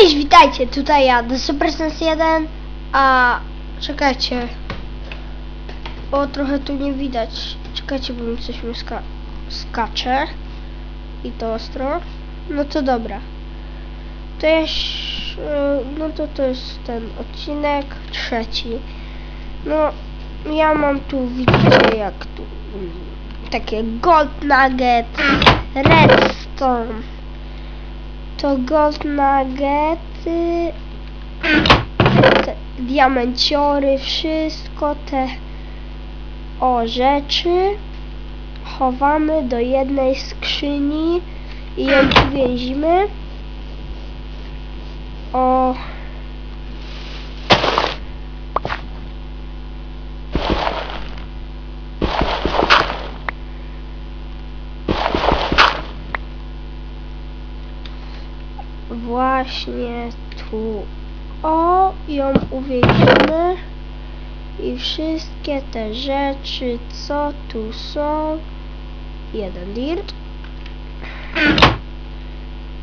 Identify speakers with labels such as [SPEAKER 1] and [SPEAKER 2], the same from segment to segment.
[SPEAKER 1] Cześć, witajcie, tutaj ja, The Super Sense 1, a czekajcie, bo trochę tu nie widać, czekajcie, bo mi coś mi ska skacze i to ostro, no to dobra, to jest, no to to jest ten odcinek trzeci, no ja mam tu, widzicie jak tu, takie gold nugget, redstone, to gold nuggety, te diamenciory, wszystko te o rzeczy chowamy do jednej skrzyni i ją uwięzimy. O właśnie tu. O ją uwięzimy i wszystkie te rzeczy co tu są. Jeden dirt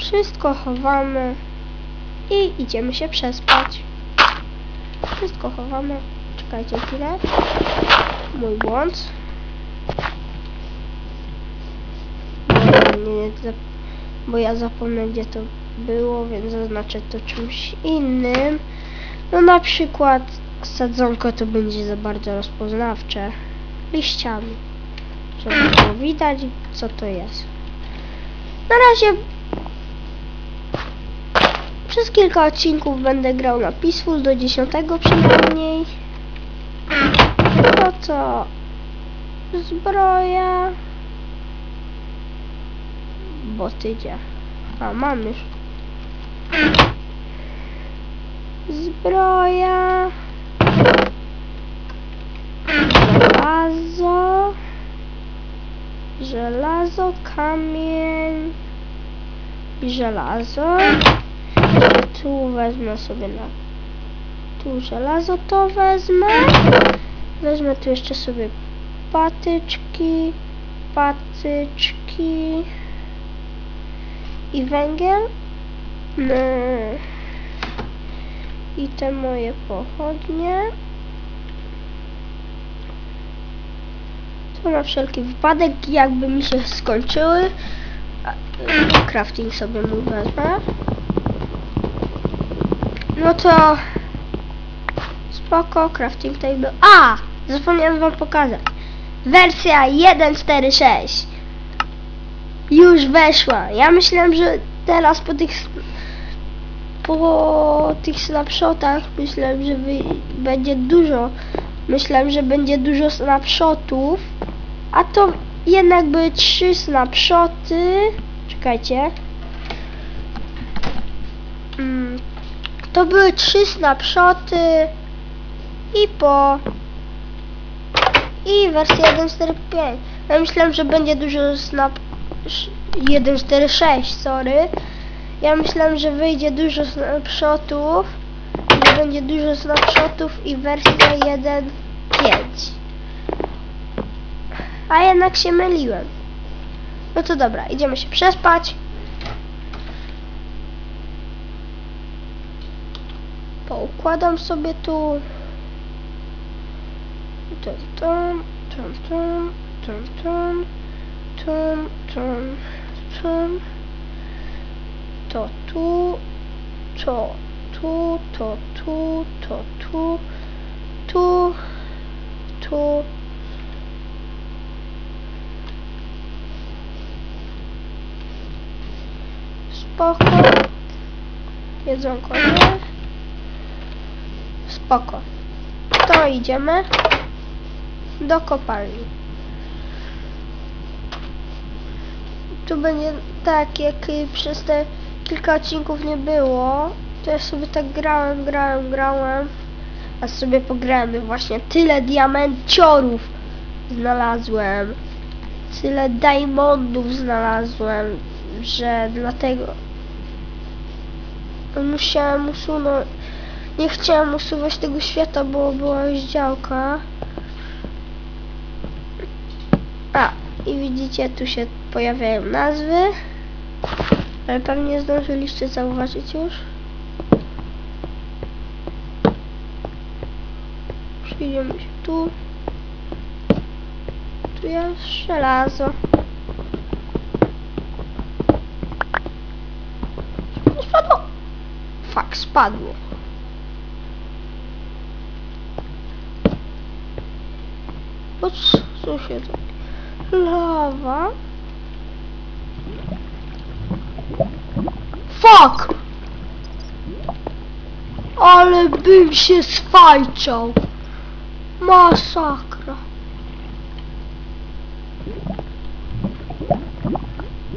[SPEAKER 1] wszystko chowamy i idziemy się przespać. Wszystko chowamy. Czekajcie chwilę. Mój błąd. Bo ja zapomnę gdzie to było, więc zaznaczę to czymś innym. No na przykład sadzonko to będzie za bardzo rozpoznawcze liściami, żeby było widać co to jest. Na razie przez kilka odcinków będę grał na Peaceful do 10 przynajmniej. No to zbroja botydzie. A mam już Zbroja. Żelazo. Żelazo, kamień. I żelazo. Tu wezmę sobie na... Tu żelazo to wezmę. Wezmę tu jeszcze sobie patyczki. Patyczki. I węgiel. No. I te moje pochodnie. To na wszelki wypadek, jakby mi się skończyły. Crafting sobie mój wezmę. No to spoko, crafting table. A! Zapomniałem wam pokazać. Wersja 1.4.6 już weszła. Ja myślałem, że teraz po tych po tych snapshotach myślałem, że będzie dużo. Myślałem, że będzie dużo snapshotów a to jednak były trzy snapshoty. Czekajcie. Mm, to były trzy snapshoty i po i wersja 1.4.5 ja myślałem, że będzie dużo snap 1.4.6 sorry ja myślałem, że wyjdzie dużo snapshotów, że będzie dużo snapshotów i wersja 1.5. A jednak się myliłem. No to dobra, idziemy się przespać. Poukładam sobie tu. Tum, tum, tum, tum, tum, tum, tum, tum, tum to tu, to tu, to tu, to tu, tu, tu. Spoko. Jedzonko nie. Spoko. To idziemy do kopalni. Tu będzie tak jak przez te kilka odcinków nie było, to ja sobie tak grałem, grałem, grałem, a sobie pograłem właśnie tyle diamenciorów znalazłem, tyle diamondów znalazłem, że dlatego musiałem usunąć, nie chciałem usuwać tego świata, bo była już działka. A, i widzicie, tu się pojawiają nazwy. Ale Pewnie zdążyliście zauważyć już. Przyjdziemy się tu. Tu jest żelazo. Spadło. Fak, spadło. Bo się jest? Lawa. Fuck! Ale bym się sfajczał. Masakra.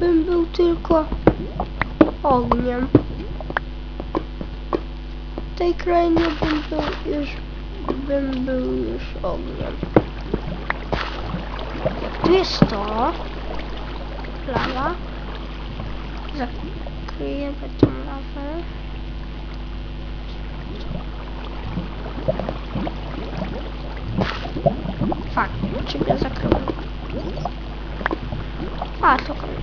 [SPEAKER 1] Bym był tylko ogniem. W tej krainie bym był już, bym był już ogniem. Tu jest to. Lawa. Zakryjemy tą lawę. Fakt, ciebie zakryłem. A, to koniec.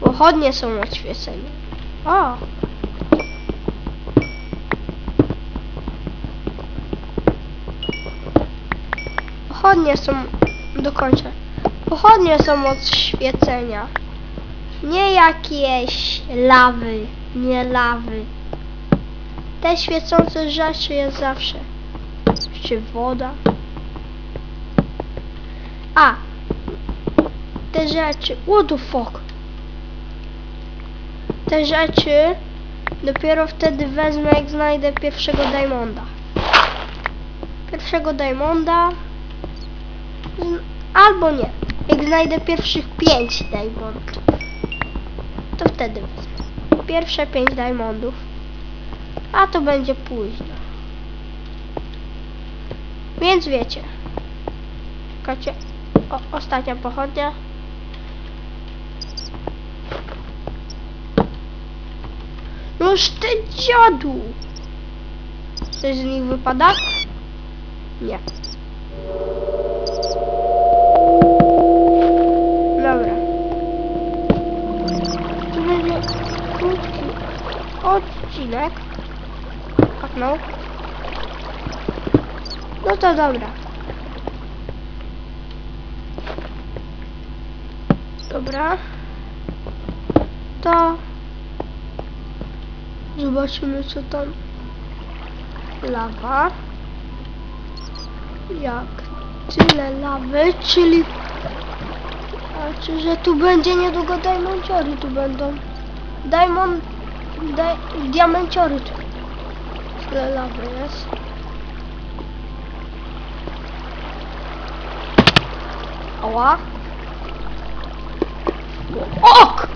[SPEAKER 1] Pochodnie są oświecenie. O! Pochodnie są... Dokończę. Pochodnie są od świecenia. Nie jakieś lawy. Nie lawy. Te świecące rzeczy jest zawsze. Czy woda. A! Te rzeczy... What the fuck? Te rzeczy dopiero wtedy wezmę, jak znajdę pierwszego Diamonda. Pierwszego Diamonda. Albo nie. Jak znajdę pierwszych pięć Diamondów. To wtedy wezmę. Pierwsze pięć Diamondów. A to będzie późno. Więc wiecie. Czekajcie. O, ostatnia pochodnia. Noż ty dziadu! Coś z nich wypada? Nie. Odcinek. Tak no. To dobra. Dobra. To Zobaczymy co tam. Lawa. Jak tyle lawy, czyli... A czy że tu będzie niedługo diamenciory tu będą. Diamond... Di, diamenciory tu. Tyle lawy jest. Ała. Ok!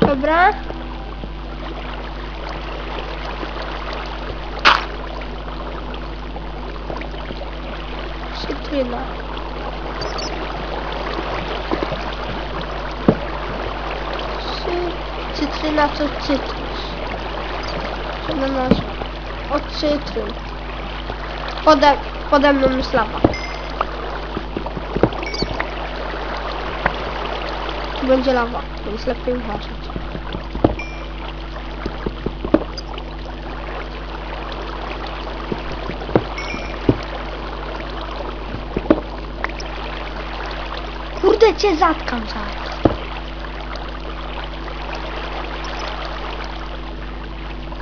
[SPEAKER 1] Dobra. Cy... Cytryna to cytrus. Co na nazwę? O cytryn. Pode, pode mną jest lawa. Będzie lawa, więc lepiej uważać. Kurde cię zatkam zaraz.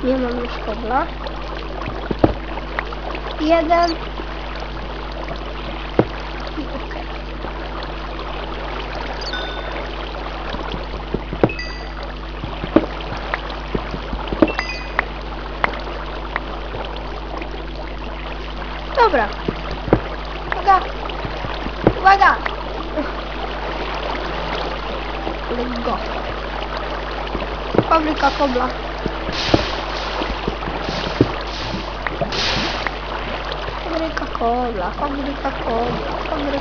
[SPEAKER 1] Nie mam już kobla. Jeden. Dobra. Uwaga. Uwaga. Let's go. Fabryka kobla. Fabryka kobla, fabryka kobla, fabryka